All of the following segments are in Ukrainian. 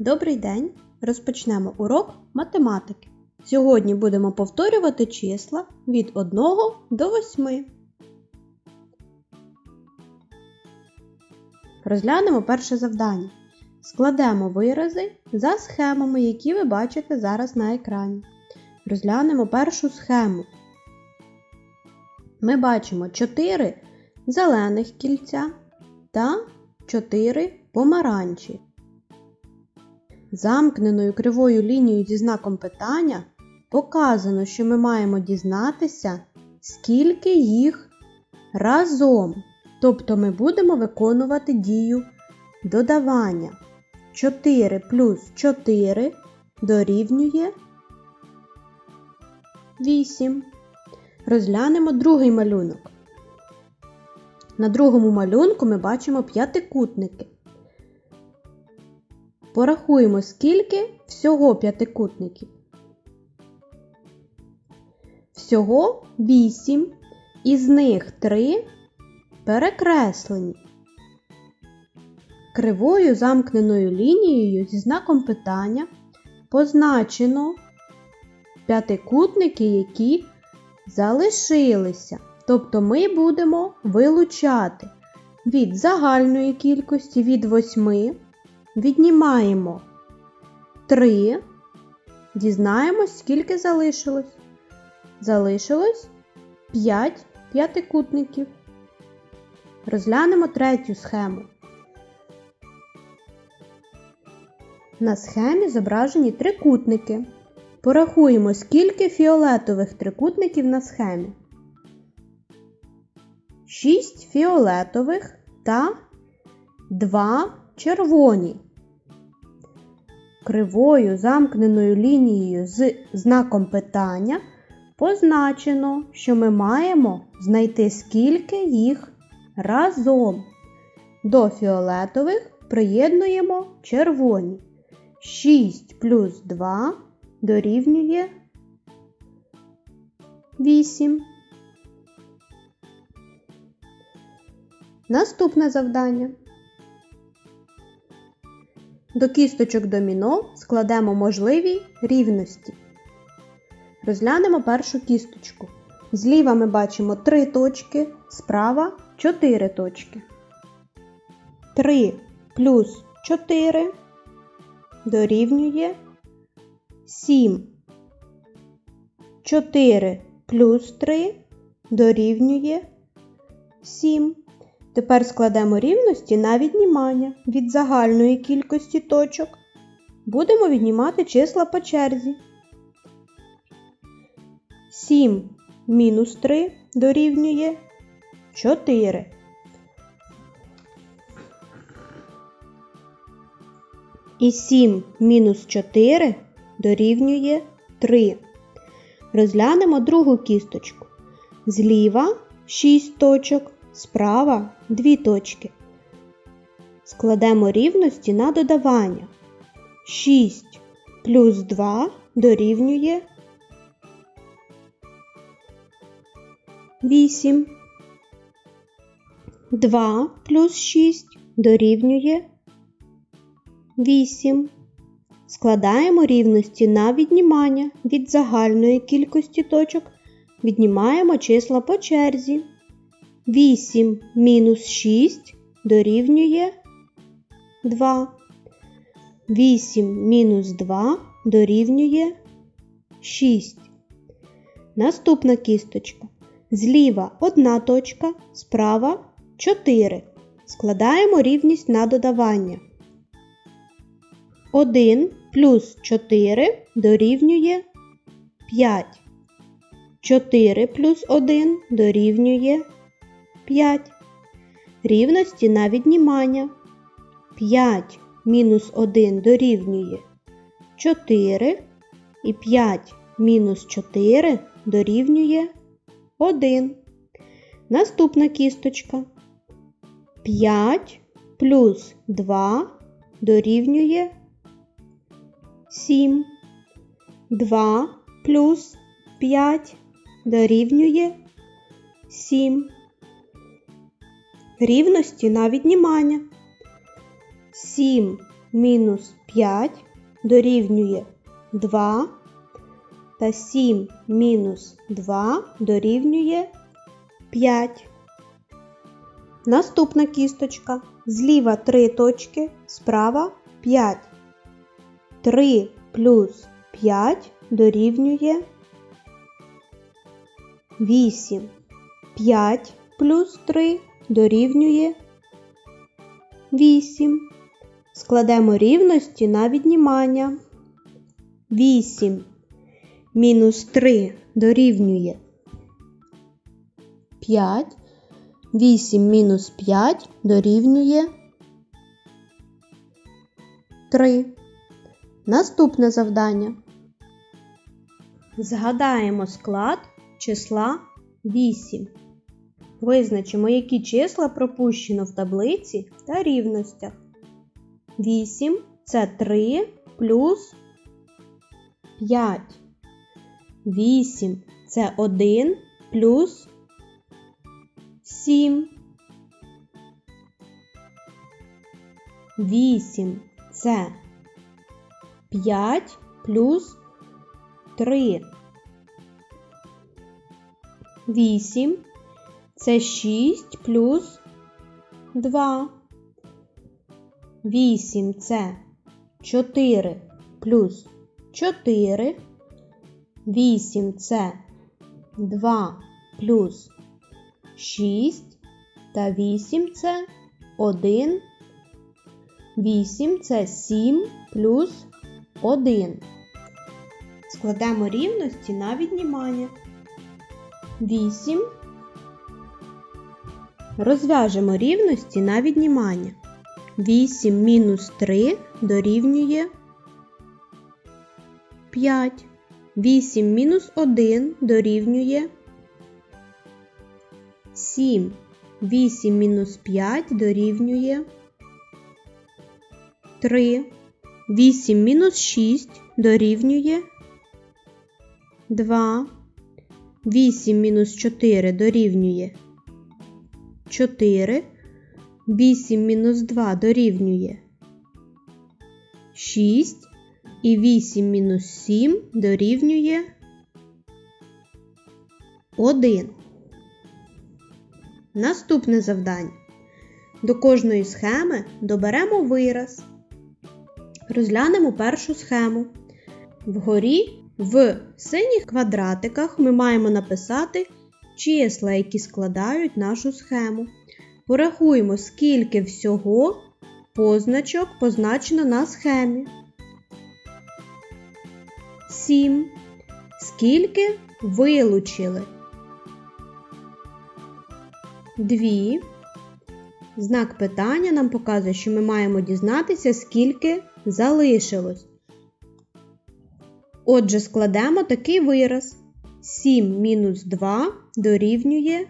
Добрий день! Розпочнемо урок математики. Сьогодні будемо повторювати числа від 1 до 8. Розглянемо перше завдання. Складемо вирази за схемами, які ви бачите зараз на екрані. Розглянемо першу схему. Ми бачимо 4 зелених кільця та 4 помаранчі. Замкненою кривою лінією зі знаком питання показано, що ми маємо дізнатися, скільки їх разом. Тобто ми будемо виконувати дію додавання. 4 плюс 4 дорівнює 8. Розглянемо другий малюнок. На другому малюнку ми бачимо п'ятикутники. Порахуємо, скільки всього п'ятикутників. Всього 8, із них 3 перекреслені. Кривою замкненою лінією зі знаком питання позначено п'ятикутники, які залишилися. Тобто ми будемо вилучати від загальної кількості від 8 віднімаємо 3, дізнаємось, скільки залишилось. Залишилось 5 п'ятикутників. Розглянемо третю схему. На схемі зображені трикутники. Порахуємо, скільки фіолетових трикутників на схемі. 6 фіолетових та 2 червоні. Кривою замкненою лінією з знаком питання позначено, що ми маємо знайти скільки їх разом. До фіолетових приєднуємо червоні. 6 плюс 2 дорівнює 8. Наступне завдання. До кісточок доміно складемо можливі рівності. Розглянемо першу кісточку. Зліва ми бачимо 3 точки, справа 4 точки. 3 плюс 4 дорівнює 7. 4 плюс 3 дорівнює 7. Тепер складемо рівності на віднімання від загальної кількості точок. Будемо віднімати числа по черзі. 7 мінус 3 дорівнює 4. І 7 мінус 4 дорівнює 3. Розглянемо другу кісточку. Зліва 6 точок, справа 2 точки. Складемо рівності на додавання. 6 плюс 2 дорівнює 8. 2 плюс 6 дорівнює 8. Складаємо рівності на віднімання від загальної кількості точок. Віднімаємо числа по черзі. 8 мінус 6 дорівнює 2. 8 мінус 2 дорівнює 6. Наступна кісточка. Зліва одна точка, справа 4. Складаємо рівність на додавання. 1 плюс 4 дорівнює 5. 4 плюс 1 дорівнює 5. Рівності на віднімання. 5 мінус 1 дорівнює 4. І 5 мінус 4 дорівнює 1. Наступна кісточка. 5 плюс 2 дорівнює 7. 2 плюс 5 дорівнює 7. Рівності на віднімання. 7 мінус 5 дорівнює 2 та 7 мінус 2 дорівнює 5. Наступна кісточка. Зліва 3 точки, справа 5. 3 плюс 5 дорівнює 8. 5 плюс 3 дорівнює 8. Складемо рівності на віднімання. 8 мінус 3 дорівнює 5. 8 мінус 5 дорівнює 3. Наступне завдання. Згадаємо склад числа 8. Визначимо, які числа пропущено в таблиці та рівностях. 8 це 3 плюс 5. 8 це 1 плюс 7. 8 це 5 плюс 3. 8 це 6 плюс 2. 8 це 4 плюс 4. 8 це 2 плюс 6 та 8 це 1. 8 це 7 плюс 1. Складемо рівності на віднімання. 8. Розв'яжемо рівності на віднімання. 8 мінус 3 дорівнює 5. 8 мінус 1 дорівнює 7. 8 мінус 5 дорівнює 3. 8 мінус 6 дорівнює 2. 8 мінус 4 дорівнює 4. 8 мінус 2 дорівнює 6. І 8 мінус 7 дорівнює 1. Наступне завдання. До кожної схеми доберемо вираз. Розглянемо першу схему. Вгорі в синіх квадратиках ми маємо написати числа, які складають нашу схему. Порахуємо, скільки всього позначок позначено на схемі. 7. Скільки вилучили? 2. Знак питання нам показує, що ми маємо дізнатися, скільки залишилось. Отже, складемо такий вираз. 7 мінус 2 дорівнює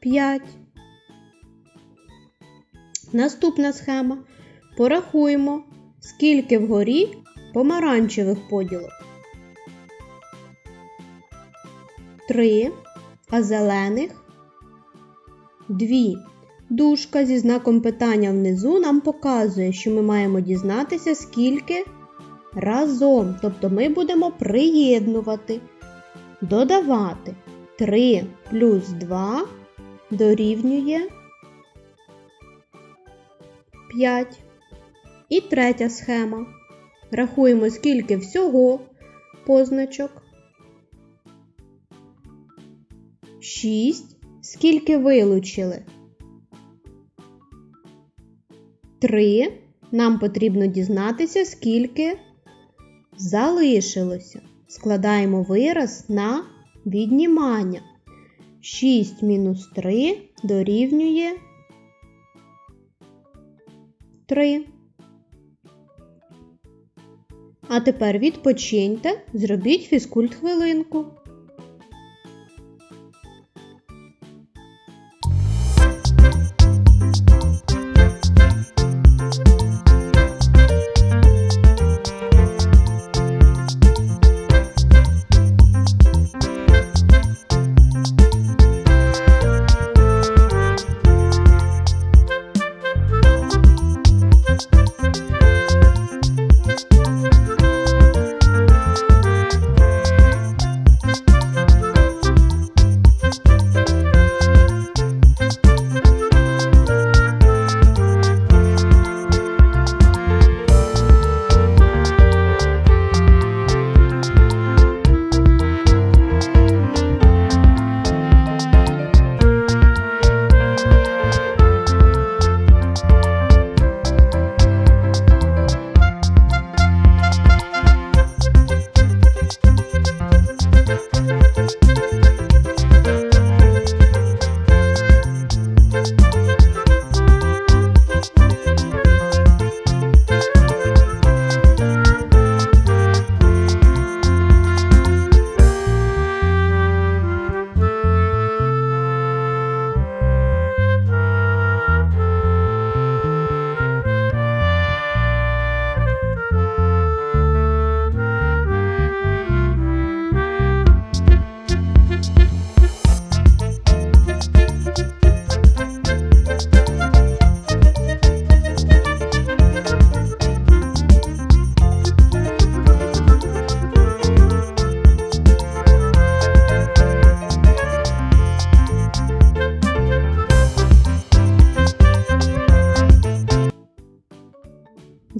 5. Наступна схема. Порахуємо, скільки вгорі помаранчевих поділок. 3, а зелених 2. Дужка зі знаком питання внизу нам показує, що ми маємо дізнатися, скільки разом. Тобто ми будемо приєднувати, додавати 3 плюс 2 дорівнює 5. І третя схема. Рахуємо, скільки всього позначок. 6. Скільки вилучили? 3. Нам потрібно дізнатися, скільки залишилося. Складаємо вираз на віднімання. 6 мінус 3 дорівнює 3. А тепер відпочиньте, зробіть фізкульт хвилинку.